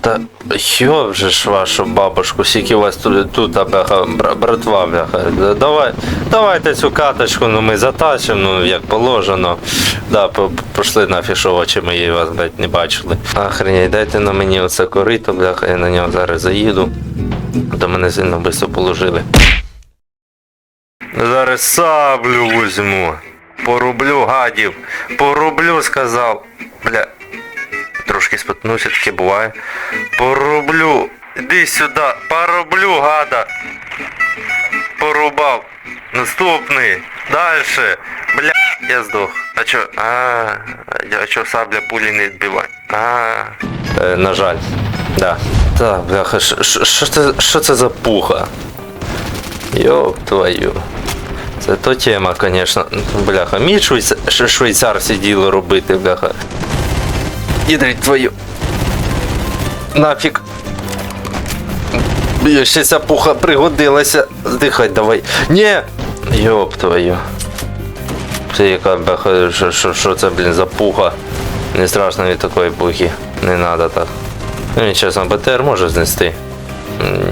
Та йо вже ж вашу бабушку, скільки вас тут, тут бляха, бра- братва, бляха. Давай, давайте цю каточку, ну ми затащимо, ну як положено. Да, по- пошли нафіг, що очі мої вас, блядь, не бачили. Охренеть, дайте на мені оце корито, бляха, я на нього зараз заїду. До мене сильно швидко положили. Зараз саблю візьму. Порублю гадів. Порублю, сказав. Бля. Трошки споткнувся, таке буває. Порублю. Іди сюди. Пороблю, гада. Порубав. Наступний. Дальше. Бля, я здох. А чо? А, а чо сабля пулі не відбиває? А. Е, на жаль. Да. Так, бляха, що- це, що це за пуха? Йоп твою. Це то тема, конечно. Бляха, мій швейцар, швейцар сиділо робити, бляха. Ідрить твою. Нафіг. Бля, Ще ця пуха пригодилася. Здихай давай. Ні! Йоп твою. Це яка бляха, що, що, що це, блін, за пуха. Не страшно від такої пухи. Не надо так. Ну, він, чесно, БТР може знести.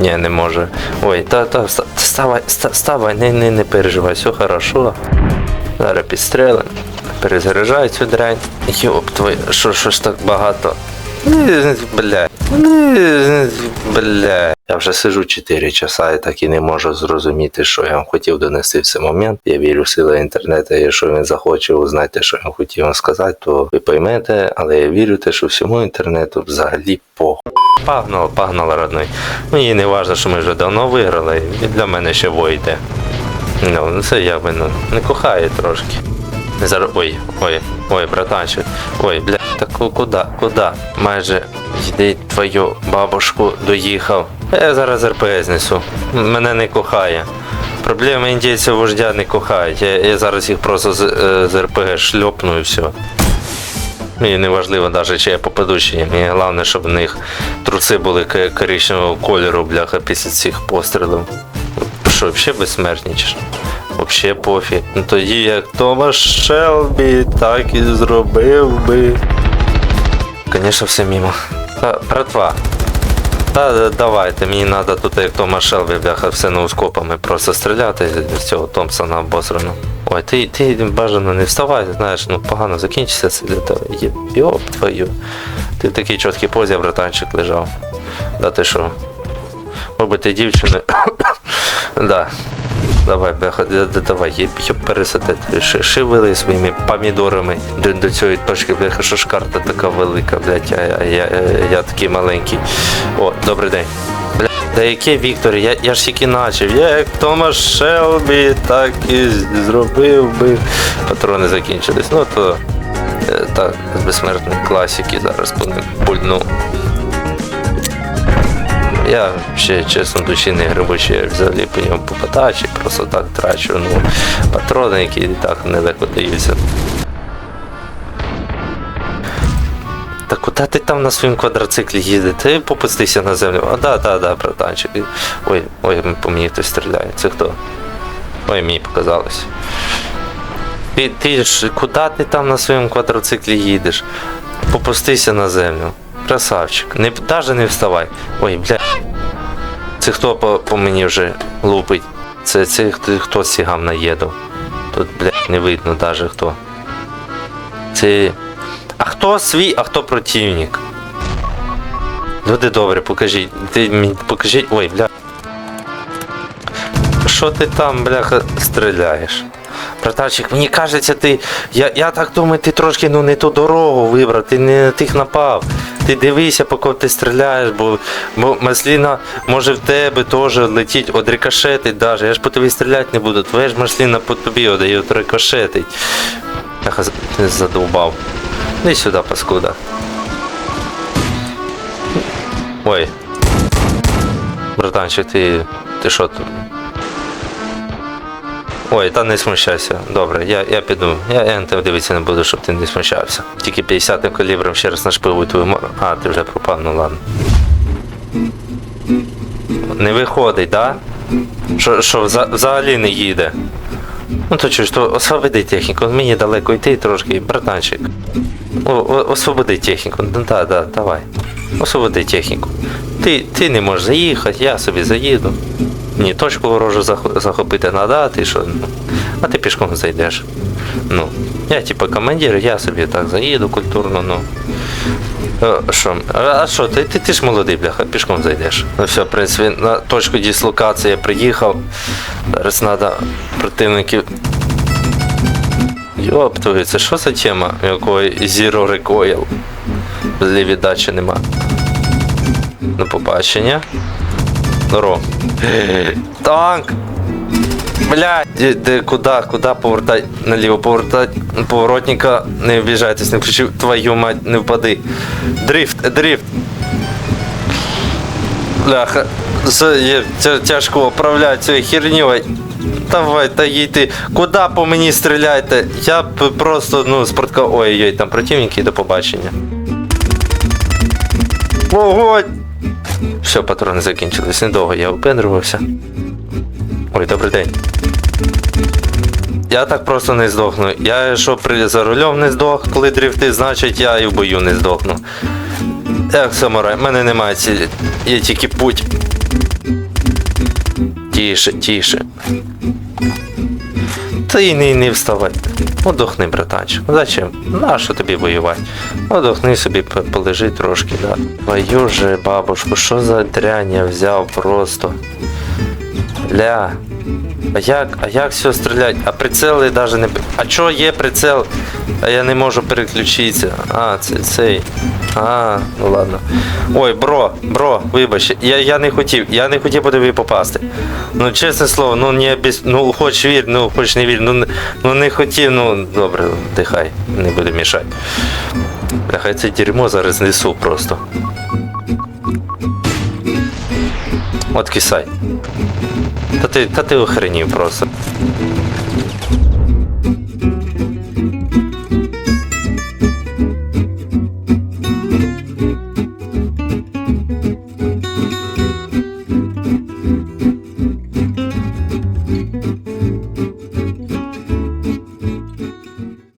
Ні, не може. Ой, та, та, вставай, ста- вставай, не, не, не переживай, все хорошо. Зараз підстрелим. Перезаряджай цю дрянь. Йоп твой, що, що ж так багато? Бля. Е, Бля. Я вже сижу 4 часа і так і не можу зрозуміти, що я вам хотів донести в цей момент. Я вірю в сили інтернету, якщо він захоче узнати, що я хотів вам сказати, то ви поймете, але я вірю те, що всьому інтернету взагалі похуй. Погнало, погнало, родной. Мені не важливо, що ми вже давно виграли, і для мене ще войде. Ну, ну це якби ну, не кохає трошки. Зараз. Ой, ой, ой, братанчик. Ой, бля, так ку- куди, куди? Майже йди твою бабушку доїхав. Я зараз РПС знесу. Мене не кохає. Проблеми індійців вождя не кохають. Я, я зараз їх просто з, е, з РПГ шльопну і все. Мені не важливо навіть, чи я попаду чи ні. Мені головне, щоб в них труси були коричневого кольору, бляха, після цих пострілів. Що, взагалі безсмертнічиш? Вообще пофіг. Ну тоді як Томас Шелбі так і зробив би. Звісно, все мимо. Та, братва. Та да, давайте, мені треба тут як Тома Шелбі, бляха, все ноускопами просто стріляти з цього Томпсона обосрану. Ой, ти, ти бажано не вставай, знаєш, ну погано закінчиться. Є- Йоп твою. Ти в такій чіткій позі, братанчик, лежав. Да ти що? Мабуть, ти дівчина. да. Давай, да- да- давай, пересадити. Ши- Шивили своїми помідорами до, до цієї точки, бляха, що ж карта така велика, блядь, а, я, я, я такий маленький. О, добрий день. Бля, да який Віктор, я, я ж тільки начав. Я як Томас Шелбі, так і зробив би. Патрони закінчились. Ну то е, так, з безсмертної класики зараз пульну. Я ще чесно душі не грибу, що я взагалі по ньому попадаю, чи просто так трачу. Ну, патрони, які і так нелегко даються. Та куди ти там на своєму квадроциклі їде? Ти попустися на землю. А да, да, да, братанчик. Ой, ой, по мені хтось стріляє. Це хто? Ой, мені показалось. Ти, ти ж куди ти там на своєму квадроциклі їдеш? Попустися на землю. Красавчик. Не, даже не вставай. Ой, бля. Це хто по, по мені вже лупить? Це, це хто, сігав на. Тут, бля, не видно даже хто. Це. А хто свій, а хто противник? Люди добре, покажіть. Ти мені покажіть. Ой, бля. Що ти там, бляха, стріляєш? Братанчик, мені кажеться, ти. Я, я так думаю, ти трошки ну, не ту дорогу вибрав, ти не на тих напав. Ти дивися, поки ти стріляєш, бо, бо масліна може в тебе теж летіть, от рикошетить даже. Я ж по тобі стріляти не буду. Твоя ж масліна по тобі одає, от рикошетить. Бляха, з- ти задовбав. Іди сюди, паскуда. Ой. Братанчик, ти. Ти що тут? Ой, та не смущайся. Добре, я, я піду. Я, я на тебе дивитися не буду, щоб ти не смущався. Тільки 50 калібром ще раз нашпивую твою морду. А, ти вже пропав, ну ладно. Не виходить, да? Що, що вза- взагалі не їде? Ну то чуєш, то освободи техніку, мені далеко йти трошки, братанчик. О, о, освободи техніку. Ну да, да, давай. Освободи техніку. Ти, ти не можеш заїхати, я собі заїду. Ні, точку ворожу захопити треба, ти що? Ну, а ти пішком зайдеш. Ну, я типу командир, я собі так заїду культурно, ну. Е, Що? А що, ти, ти, ти ж молодий, бляха, пішком зайдеш. Ну все, в принципі, на точку дислокації я приїхав. Зараз треба противників. Йоптові, це що за тема, якої Zero Recoil? Злі віддачі нема. До побачення. Здорово. Танк! Блядь, де, де, куди, куди повертай? Наліво повертай. Поворотника, не обіжайтесь, не включив твою мать, не впади. Дрифт, дрифт. Бляха, це тяжко управляти цією херньою. Давай, та їдьте. Куди по мені стріляйте? Я б просто, ну, спортка. Ой-ой, там противники, до побачення. Вогонь! Все, патрони закінчились. Недовго я випендрувався. Ой, добрий день. Я так просто не здохну. Я що при за рулем не здох, коли дрифти, значить я і в бою не здохну. Як самурай, в мене немає цілі. Є тільки путь. Тише, тише. Ти не, не вставай. Отдохни, братанчик. Зачем? Нащо тобі воювати? Отдохни собі, полежи трошки, да. Твою же бабушку, що за дрянь я взяв просто. Ля. А як, а як все стрілять? А прицели навіть не. А чого є прицел? А я не можу переключитися. А, це цей. А, ну ладно. Ой, бро, бро, вибач, я, я не хотів, я не хотів по тобі попасти. Ну, чесне слово, ну не без... ну хоч вір, ну хоч не вір, ну, ну не хотів, ну добре, дихай, не буду мішати. Бляха, це дерьмо зараз несу просто. От кисай. Та ти, та ти охренів просто.